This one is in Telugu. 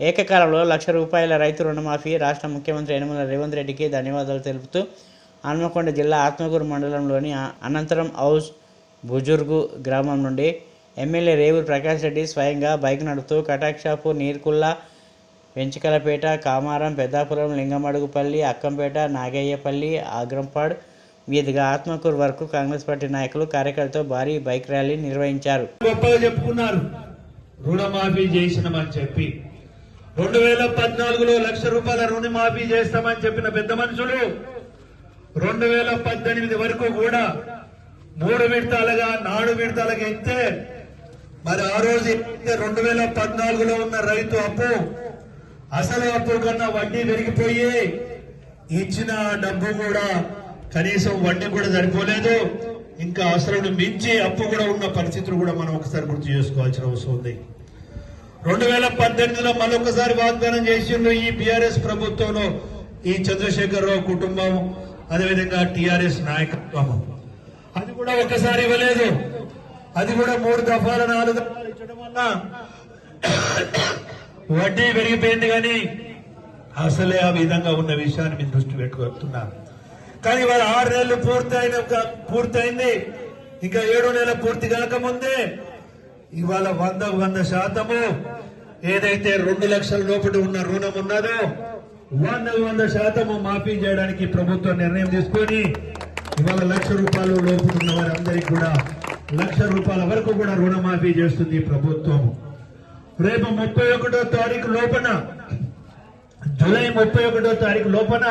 ఏకకాలంలో లక్ష రూపాయల రైతు రుణమాఫీ రాష్ట్ర ముఖ్యమంత్రి యనమల రేవంత్ రెడ్డికి ధన్యవాదాలు తెలుపుతూ హన్మకొండ జిల్లా ఆత్మకూరు మండలంలోని అనంతరం హౌస్ బుజుర్గు గ్రామం నుండి ఎమ్మెల్యే రేవూరు ప్రకాష్ రెడ్డి స్వయంగా బైక్ నడుపుతూ కటాక్షాపు నీర్కుల్లా వెంచికలపేట కామారం పెద్దాపురం లింగమడుగుపల్లి అక్కంపేట నాగయ్యపల్లి ఆగ్రంపాడ్ మీదుగా ఆత్మకూరు వరకు కాంగ్రెస్ పార్టీ నాయకులు కార్యకర్తలతో భారీ బైక్ ర్యాలీ నిర్వహించారు. గొప్పగా చెప్పుకున్నారు. రుణమాఫీ చేసినామని చెప్పి రెండు వేల పద్నాలుగులో లక్ష రూపాయల రుణమాఫీ చేస్తామని చెప్పిన పెద్ద మనుషులు రెండు వేల పద్దెనిమిది వరకు కూడా మూడు విడతలుగా నాలుగు విడతలుగా ఇస్తే మరి ఆ రోజు రెండు వేల పద్నాలుగులో ఉన్న రైతు అప్పు అసలు అప్పు కన్నా వడ్డీ పెరిగిపోయి ఇచ్చిన డబ్బు కూడా కనీసం వడ్డీ కూడా సరిపోలేదు. ఇంకా అసలు మించి అప్పు కూడా ఉన్న పరిస్థితులు కూడా మనం ఒకసారి గుర్తు చేసుకోవాల్సిన అవసరం ఉంది. రెండు వేల పద్దెనిమిదిలో మరొకసారి వాగ్దానం చేసిండ్రు ఈ బీఆర్ఎస్ ప్రభుత్వంలో ఈ చంద్రశేఖరరావు కుటుంబం అదేవిధంగా టిఆర్ఎస్ నాయకత్వం. అది కూడా ఒకసారి ఇవ్వలేదు. అది కూడా మూడు దఫాల నాలుగు దఫాలు ఇచ్చడం వల్ల వడ్డీ పెరిగిపోయింది కానీ అసలే ఆ విధంగా ఉన్న విషయాన్ని మీరు దృష్టి పెట్టుకుంటున్నారు కానీ వాళ్ళ ఆరు నెలలు పూర్తయిన పూర్తయింది. ఇంకా ఏడు నెలలు పూర్తి కాకముందే ఇవాళ వంద వంద శాతము. ఏదైతే రెండు లక్షల లోపల ఉన్న రుణం ఉన్నదో వంద వంద శాతము మాఫీ చేయడానికి ప్రభుత్వం నిర్ణయం తీసుకొని ఇవాళ లక్ష రూపాయలు లోపు ఉన్న వారందరికీ కూడా లక్ష రూపాయల వరకు కూడా రుణమాఫీ చేస్తుంది ప్రభుత్వం. రేపు ముప్పై ఒకటో తారీఖు లోపల జూలై ముప్పై ఒకటో తారీఖు లోపల